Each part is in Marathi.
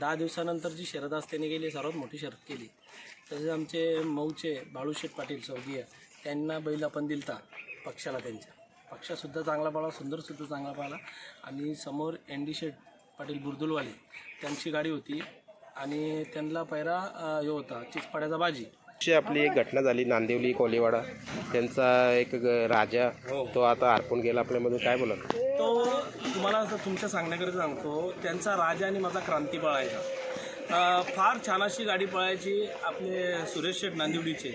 दहा दिवसानंतर जी शरद आज त्यांनी केली सर्वात मोठी शरद केली. तसेच आमचे मऊचे बाळूशेठ पाटील स्वर्गीय त्यांना बैल आपण दिलता पक्षाला त्यांच्या. पक्षासुद्धा चांगला पाळा सुंदरसुद्धा चांगला पाळला. आणि समोर एन डी शेठ पाटील बुरदुलवाले त्यांची गाडी होती. आणि त्यांना पैरा हे होता चिचपाड्याचा बाजी. अशी आपली एक घटना झाली नांदिवली कोलीवाडा. त्यांचा एक ग- राजा तो आता हरपून गेला आपल्यामधून. काय बोला तो तुम्हाला असं तुमच्या सांगण्याकरिता सांगतो त्यांचा राजा आणि माझा क्रांती पळायचा. अं, फार छान अशी गाडी पळायची आपले सुरेश शेठ नांदिवडीचे.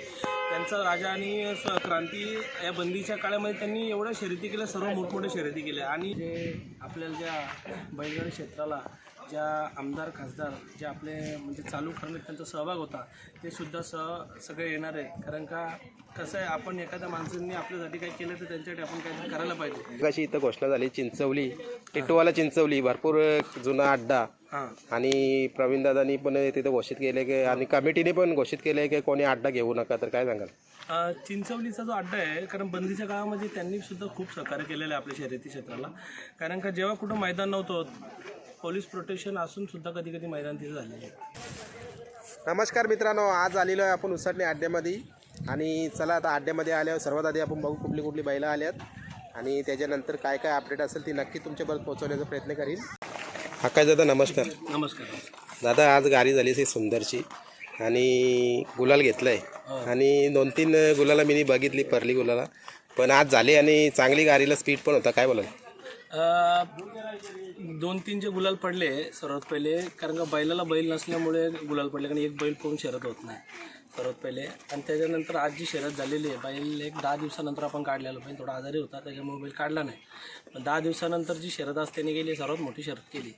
त्यांचा राजा आणि स- क्रांती या बंदीच्या काळामध्ये त्यांनी एवढ्या शर्यती केल्या सर्व मोठमोठ्या शर्यती केल्या. आणि जे आपल्याला ज्या बैलगाडी क्षेत्राला ज्या आमदार खासदार जे आपले म्हणजे चालू करण्यात त्यांचा सहभाग होता ते सुद्धा स सगळे येणार आहे. कारण का कसं आहे आपण एखाद्या माणसांनी आपल्यासाठी काही केलं तर त्यांच्यासाठी आपण काहीतरी करायला पाहिजे. कशी इथं घोषणा झाली चिंचवली टिटवाला चिंचवली भरपूर जुना अड्डा. हां. आणि प्रवीण दादांनी पण तिथं घोषित केले की आणि कमिटीने पण घोषित केले की कोणी अड्डा घेऊ नका तर काय सांगाल? अ, चिंचवलीचा जो अड्डा आहे कारण बंदीच्या काळामध्ये त्यांनी सुद्धा खूप सहकार्य केलेलं आहे आपल्या शर्यती क्षेत्राला. कारण का जेव्हा कुठं मैदान नव्हतं पोलीस प्रोटेक्शन असून सुद्धा कधी कधी मैदान तिथे झालेले आहे. नमस्कार मित्रांनो आज आलेलो आहे आपण उसटणे अड्ड्यामध्ये आणि चला आता अड्ड्यामध्ये आल्यावर सर्वात आधी आपण बघू कुठली कुठली बैलं आल्यात. आणि त्याच्यानंतर काय काय अपडेट असेल ती नक्की तुमच्यापर्यंत पोहोचवण्याचा प्रयत्न करीन. हा काय दादा नमस्कार. नमस्कार. दादा आज गाडी झाली ती सुंदरची. आणि गुलाल घेतलं आहे आणि दोन तीन गुलाला मी बघितली परली गुलाला. पण आज झाली आणि चांगली गाडीला स्पीड पण होता. काय बोलाल? अ, दोन तीन जे गुलाल पडले सर्वात पहिले कारण का बैलाला बैल नसल्यामुळे गुलाल पडले कारण एक बैल पाहून शर्यत होत नाही सर्वात पहिले. आणि त्याच्यानंतर आज जी शर्यत झालेली आहे बैल एक दहा दिवसानंतर आपण काढलेला बैल थोडा आजारी होता त्याच्यामुळे बैल काढला नाही. पण दहा दिवसानंतर जी शर्यत आज त्याने गेली सर्वात मोठी शर्यत केली.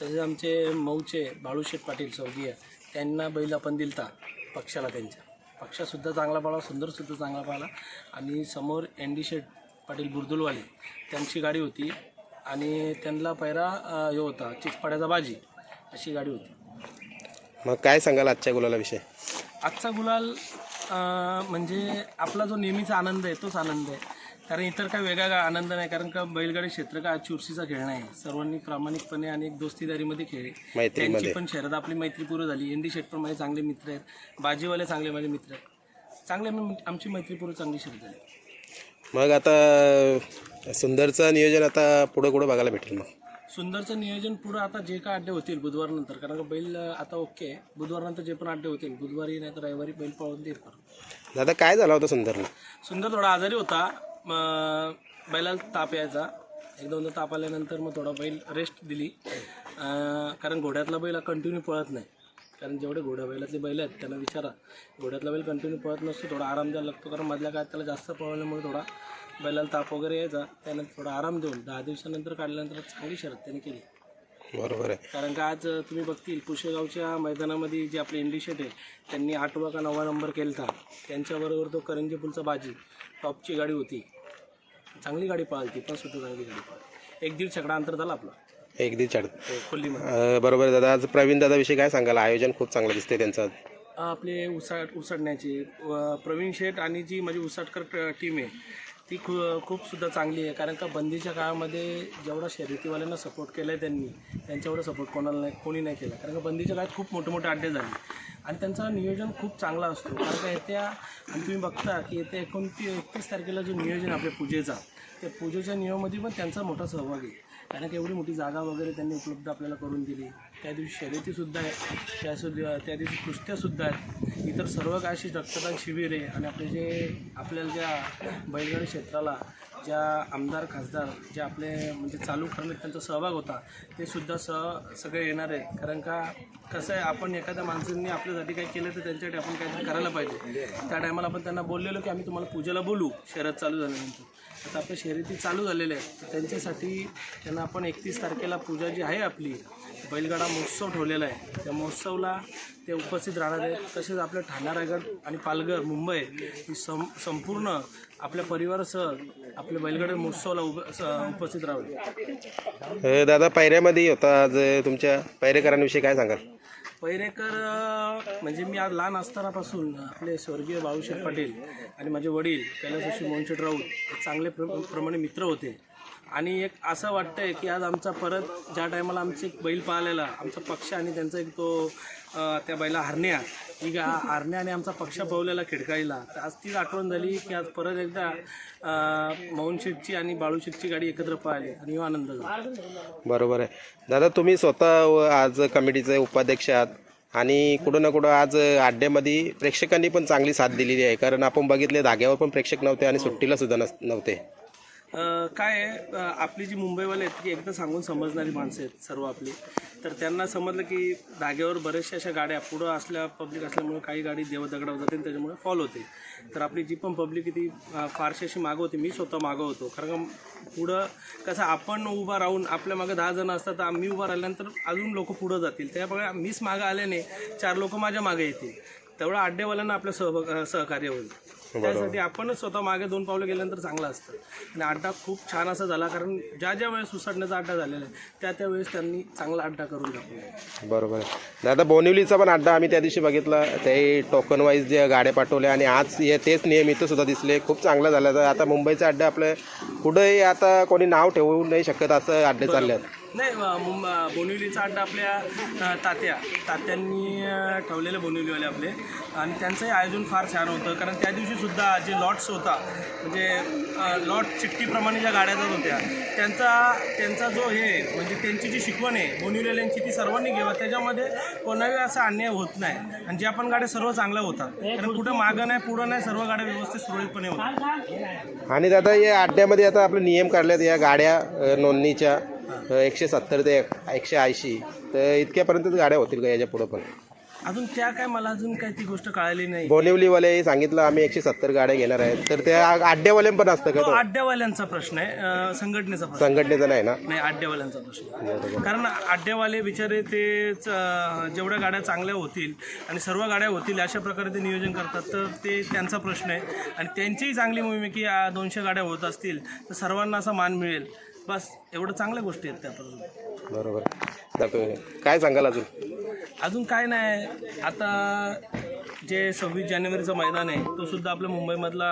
तसेच आमचे मऊचे बाळूशेठ पाटील स्वर्गीय त्यांना बैल आपण दिलता पक्षाला त्यांच्या. पक्षासुद्धा चांगला पाळला सुंदरसुद्धा चांगला पाळला. आणि समोर एन डी शेठ पाटील बुरदुलवाले त्यांची गाडी होती आणि त्यांना पैरा अं, हे होता चिचपाड्याचा बाजी अशी गाडी होती. मग काय सांगाल आजच्या गुलालाविषयी आजचा गुलाल अं, म्हणजे आपला जो नेहमीचा आनंद आहे तोच आनंद आहे. कारण इतर काय वेगळा काय आनंद नाही कारण का बैलगाडी क्षेत्र का चुरशीचा खेळ नाही. सर्वांनी प्रामाणिकपणे आणि एक दोस्तीदारीमध्ये खेळले. मैत्रीमध्ये. त्यांची पण शर्यत आपली मैत्रीपूर्व झाली. एन डी शेट पण माझे चांगले मित्र आहेत. बाजीवाले चांगले माझे मित्र आहेत. चांगले आम्ही- आमची मैत्रीपूर्व चांगली शर्यत झाली. मग आता सुंदरचं नियोजन आता पुढं कुठं बघायला भेटेल मग? सुंदरचं नियोजन पुढं आता जे काय अड्डे होतील बुधवारनंतर कारण का बैल आता ओके आहे. बुधवारनंतर जे पण अड्डे होतील बुधवारी नाही तर रविवारी बैल पळून देईल परत. दादा काय झाला होता सुंदरला? सुंदर थोडा आजारी होता मग बैलाला ताप यायचा. एक दोनदा ताप आल्यानंतर मग थोडा बैल रेस्ट दिली. अं, कारण घोड्यातला बैल कंटिन्यू पळत नाही. कारण जेवढे घोड्या बैलातले बैल आहेत त्यांना विचारा. घोड्यातला बैल कंटिन्यू पळत नसतो थोडा आराम द्यायला लागतो कारण मधल्या काळात त्याला जास्त पळवल्यामुळे थोडा बैलाला ताप वगैरे यायचा त्यानं थोडा आराम देऊन दहा दिवसानंतर काढल्यानंतर चांगली शर्यत त्याने केली. बरोबर आहे. कारण का आज तुम्ही बघतील पुशेगावच्या मैदानामध्ये जे आपले इंडी शेट आहे त्यांनी आठवा का नववा नंबर केला होता त्यांच्याबरोबर तो करंजी पुलचा बाजी टॉपची गाडी होती. चांगली गाडी पळाली पण सुद्धा चांगली गाडी पळाली. एक दीड छकडा अंतर झाला आपला. एक दिवस चढ खोल्लीमध्ये बरोबर आहे दादा. आज प्रवीण दादाविषयी काय सांगाल? आयोजन खूप चांगलं दिसतंय त्यांचं. आपले उसाट उसडण्याची प्रवीण शेठ आणि जी माझी उसाटकर टीम आहे ती खू खूप सुद्धा चांगली आहे. कारण का बंदीच्या काळामध्ये जेवढा शर्यतीवाल्यांना सपोर्ट केला आहे त्यांनी त्यांच्यावर सपोर्ट कोणाला नाही कोणी नाही केला. कारण का बंदीच्या काळात खूप मोठे मोठे अड्डे झाले. आणि त्यांचा नियोजन खूप चांगला असतो. कारण का येत्या आणि तुम्ही बघता की येत्या एकोणतीस एकतीस तारखेला जो नियोजन आपल्या पूजेचा त्या पूजेच्या नियमामध्ये पण त्यांचा मोठा सहभाग आहे. कारण की एवढी मोठी जागा वगैरे त्यांनी उपलब्ध आपल्याला करून दिली. त्या दिवशी शर्यतीसुद्धा आहे. त्या सुद्धा त्या दिवशी कुस्त्यासुद्धा आहेत. इतर सर्व काय अशी रक्तदान शिबिर आहे आणि आपले जे आपल्याला ज्या बैलगाडी क्षेत्राला ज्या आमदार खासदार जे आपले म्हणजे चालू करण्यात त्यांचा सहभाग होता ते सुद्धा स सगळे येणार आहे. कारण का कसं आहे आपण एखाद्या माणसांनी आपल्यासाठी काही केलं तर त्यांच्यासाठी आपण काहीतरी करायला पाहिजे. त्या टायमाला आपण त्यांना बोललेलो की आम्ही तुम्हाला पूजेला बोलू शर्यत चालू झाल्यानंतर. आता आपल्या शर्यती चालू झालेल्या आहेत. तर त्यांच्यासाठी त्यांना आपण एकतीस तारखेला पूजा जी आहे आपली बैलगाडा महोत्सव ठेवलेला आहे. त्या महोत्सवला ते उपस्थित राहणार आहेत. तसेच आपल्या ठाणा रायगड आणि पालघर मुंबई ही सं संपूर्ण आपल्या परिवारासह आपल्या बैलगाडा महोत्सवाला उप स- उपस्थित राहावे. दादा पायऱ्यामध्ये होता आज तुमच्या पायरेकरांविषयी काय सांगाल? पैरेकर म्हणजे मी आज लहान असतानापासून आपले स्वर्गीय बाळूशेठ पाटील आणि माझे वडील कैलासशी मोहनशेठ राऊत हे चांगले प्र प्रमाणे मित्र होते. आणि एक असं वाटतं आहे की आज आमचा परत ज्या टायमाला आमचे एक बैल पाहिलेला आमचा पक्ष आणि त्यांचा एक तो त्या बैला हरण्या गा हरण्याने आमचा पक्ष पवलेला खिडकाईला. तर आज तीच आठवण झाली की आज परत एकदा अं, मोहन शेठची आणि बाळू शेठची गाडी एकत्र पाहिली आणि आनंद झाला. बरोबर आहे. दादा तुम्ही स्वतः आज कमिटीचे उपाध्यक्ष आहात आणि कुठं ना कुठं आज अड्ड्यामध्ये प्रेक्षकांनी पण चांगली साथ दिलेली आहे. कारण आपण बघितले धाग्यावर पण प्रेक्षक नव्हते आणि सुट्टीला सुद्धा नस नव्हते. काय आपली जी मुंबईवाले आहेत की एकदा सांगून समजणारी माणसं आहेत सर्व आपली. तर त्यांना समजलं की धाग्यावर बऱ्याचशा अशा गाड्या पुढं असल्या पब्लिक असल्यामुळे काही गाडी देवदगडा जाते आणि त्याच्यामुळे फॉल होते. तर आपली जी पण पब्लिक ती फारशी अशी मागं होती. मी स्वतः मागं होतो. कारण का पुढं कसं आपण उभा राहून आपल्या मागं दहा जण असतात तर आम्ही उभा राहिल्यानंतर अजून लोक पुढं जातील. त्यामुळे मीच मागं आल्याने चार लोक माझ्या मागे येतील. तेवढं अड्डेवाल्यांना आपलं सहभाग सहकार्य होईल. त्यासाठी आपणच स्वतः मागे दोन पावलं गेल्यानंतर चांगलं असतं. आणि अड्डा खूप छान असा झाला कारण ज्या ज्या वेळेस उसडण्याचा अड्डा झालेला आहे त्या त्या वेळेस त्यांनी चांगला अड्डा करून दाखवला बरोबर. दादा बोनिवलीचा पण अड्डा आम्ही त्या दिवशी बघितला. ते टोकन वाईज जे गाड्या पाठवल्या आणि आज हे तेच नियम इथं सुद्धा दिसले. खूप चांगला झाला. तर आता मुंबईचा अड्डा आपलं कुठंही आता कोणी नाव ठेवू नाही शकत असं अड्डे चालले आहेत. नाही बोनिवलीचा अड्डा आपल्या तात्या. तात्यांनी ठेवलेले बोनिवलीवाले आपले. आणि त्यांचंही आयोजन फार छान होतं. कारण त्या दिवशीसुद्धा जे लॉट्स होता म्हणजे लॉट चिठ्ठीप्रमाणे ज्या गाड्या जात होत्या त्यांचा त्यांचा जो हे म्हणजे त्यांची जी शिकवण आहे बोनिवलेल्यांची ती सर्वांनी घ्यावा. त्याच्यामध्ये कोणाही असा अन्याय होत नाही. आणि ज्या पण गाड्या सर्व चांगल्या होतात. कारण कुठं मागं नाही पुढं नाही सर्व गाड्या व्यवस्थित सुरळीतपणे होतात. आणि दादा या अड्ड्यामध्ये आता आपले नियम काढलेत या गाड्या नोंदणीच्या. अ, एकशे सत्तर ते एकशे ऐंशी. तर इतक्यापर्यंतच गाड्या होतील का याच्या पुढं पण? अजून त्या काय मला अजून काय ती गोष्ट कळाली नाही. बोनिवलीवाले सांगितलं आम्ही एकशे सत्तर गाड्या घेणार आहेत. तर त्या अड्ड्यावाले पण असतं का तो तो? अड्ड्यावाल्यांचा प्रश्न आहे. अं, संघटनेचा प्रश्न. संघटनेचा नाही ना? नाही अड्ड्यावाल्यांचा प्रश्न. कारण अड्ड्यावाले बिचारे तेच अं, जेवढ्या गाड्या चांगल्या होतील आणि सर्व गाड्या होतील अशा प्रकारे ते नियोजन करतात तर ते त्यांचा प्रश्न आहे. आणि त्यांचीही चांगली मोहीम आहे की आ, दोनशे गाड्या होत असतील तर सर्वांना असा मान मिळेल. बस एवढं चांगल्या गोष्टी आहेत त्यापासून बरोबर. काय सांगाल अजून? अजून काय नाही. आता जे सव्वीस जानेवारीचं मैदान आहे तो सुद्धा आपल्या मुंबईमधला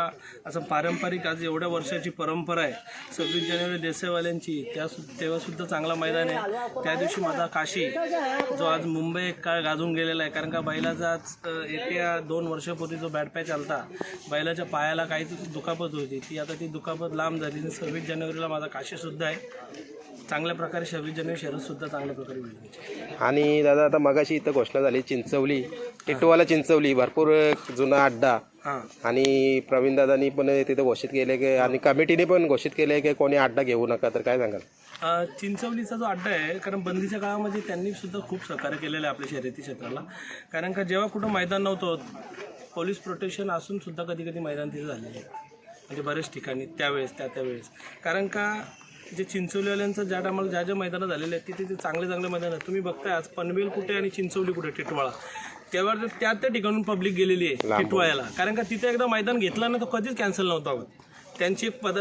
असं पारंपरिक आज एवढ्या वर्षाची परंपरा आहे. सव्वीस जानेवारी देसाईवाल्यांची त्या तेव्हासुद्धा चांगला मैदान आहे. त्या दिवशी माझा काशी जो आज मुंबई एक काळ गाजून गेलेला आहे. कारण का बैलाचा आज येत्या दोन वर्षापूर्वी जो बॅट पॅच आलता बैलाच्या पायाला काही दुखापत होती. ती आता ती दुखापत लांब झाली. आणि सव्वीस जानेवारीला माझा काशीसुद्धा आहे. चांगल्या प्रकारे सव्वीस जानेवारी शरदसुद्धा चांगल्या प्रकारे होईल आणि दादा आता मगाशी इथं घोषणा झाली चिंचवली टिटवाला चिंचवली भरपूर जुना अड्डा. हां. आणि प्रवीण दादांनी पण तिथं घोषित केले की आणि कमिटीने पण घोषित केले की कोणी अड्डा घेऊ नका तर काय सांगाल? अ, चिंचवलीचा जो अड्डा आहे कारण बंदीच्या काळामध्ये त्यांनी सुद्धा खूप सहकार्य केलेलं आहे आपल्या शर्यती क्षेत्राला. कारण का जेव्हा कुठं मैदान नव्हतं पोलीस प्रोटेक्शन असून सुद्धा कधी कधी मैदान तिथे झालेले आहे. म्हणजे बऱ्याच ठिकाणी त्यावेळेस त्या त्यावेळेस कारण का जे चिंचवलीवाल्यांचं ज्या टायमाला ज्या ज्या मैदानं झालेले आहेत तिथे ते चांगले चांगले मैदान आहेत तुम्ही बघताय आज पनवेल कुठे आणि चिंचवली कुठे टिटवाळा? त्यावर तर त्या त्या ठिकाणून पब्लिक गेलेली आहे टिटवाळ्याला. कारण का तिथे एकदा मैदान घेतलं ना तो कधीच कॅन्सल नव्हता होत. त्यांची एक पद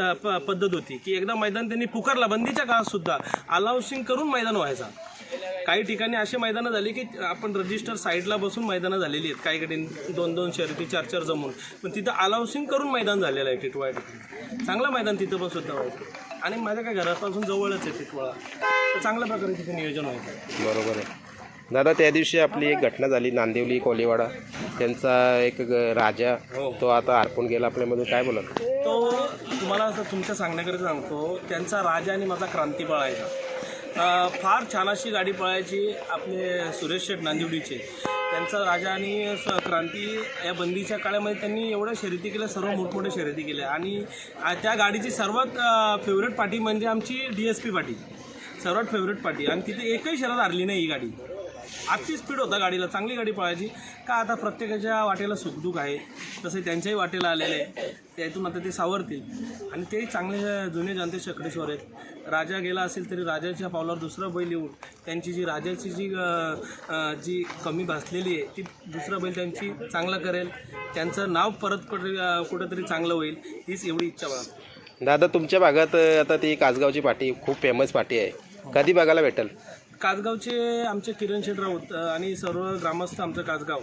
पद्धत होती की एकदा मैदान त्यांनी पुकारला बंदीच्या काळात सुद्धा अलाउन्सिंग करून मैदान व्हायचा. काही ठिकाणी असे मैदानं झाली की आपण रजिस्टर साईडला बसून मैदानं झालेली आहेत. काही ठिकाणी दोन दोन शर्यती चार चार जमून. पण तिथं अलाउन्सिंग करून मैदान झालेलं आहे ठिकाणी. चांगलं मैदान तिथं पण सुद्धा व्हायचं. आणि माझ्या काय घरापासून जवळच आहे टिटवाळा तर चांगल्या प्रकारे तिथे नियोजन व्हायचं बरोबर आहे. दादा त्या दिवशी आपली एक घटना झाली नांदिवली कोलीवाडा. त्यांचा एक ग- राजा हो. तो आता हरपून गेला आपल्यामधून. काय बोलाल तो तुम्हाला असं तुमच्या सांगण्याकरिता सांगतो त्यांचा राजा आणि माझा क्रांती पळायचा. अं, फार छान अशी गाडी पळायची आपले सुरेश शेठ नांदिवडीचे. त्यांचा राजा आणि स- क्रांती या बंदीच्या काळामध्ये त्यांनी एवढ्या शर्यती केल्या सर्व मोठमोठ्या शर्यती केल्या आणि त्या गाडीची सर्वात फेवरेट पार्टी म्हणजे आमची डी एस पी पार्टी सर्वात फेवरेट पार्टी आणि तिथे एकही शहरात हारली नाही ही गाडी. आजची स्पीड होता गाडीला. चांगली गाडी पळायची. का आता प्रत्येकाच्या वाटेला सुखदुख आहे. तसे त्यांच्याही वाटेला आलेले आहे. त्यातून आता ते सावरतील. आणि तेही चांगले जुने जाणते शकडीश्वर आहेत. राजा गेला असेल तरी राजाच्या पावलावर दुसरा बैल येऊन त्यांची जी राजाची जी जी कमी भासलेली आहे ती दुसरा बैल त्यांची चांगलं करेल. त्यांचं नाव परत कुठे कुठंतरी चांगलं होईल हीच एवढी इच्छा मला. दादा तुमच्या भागात आता ती कासगावची पाटी खूप फेमस पाटी आहे. कधी बघायला भेटेल? कासगावचे आमचे किरण शेठ राऊत आणि सर्व ग्रामस्थ आमचं कासगाव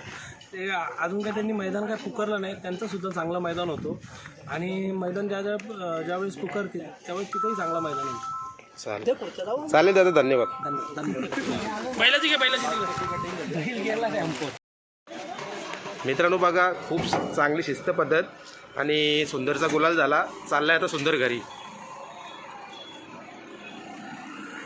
ते अजून काय त्यांनी मैदान काय पुकारलं नाही त्यांचं सुद्धा चांगलं मैदान होतो. आणि मैदान ज्या ज्या ज्यावेळेस पुकारतील त्यावेळेस तिथंही चांगला मैदान होतं चालेल. चालेल दादा धन्यवाद. मित्रांनो बघा खूप चांगली शिस्त पद्धत आणि सुंदरचा गुलाल झाला. चाललाय आता सुंदर घरी.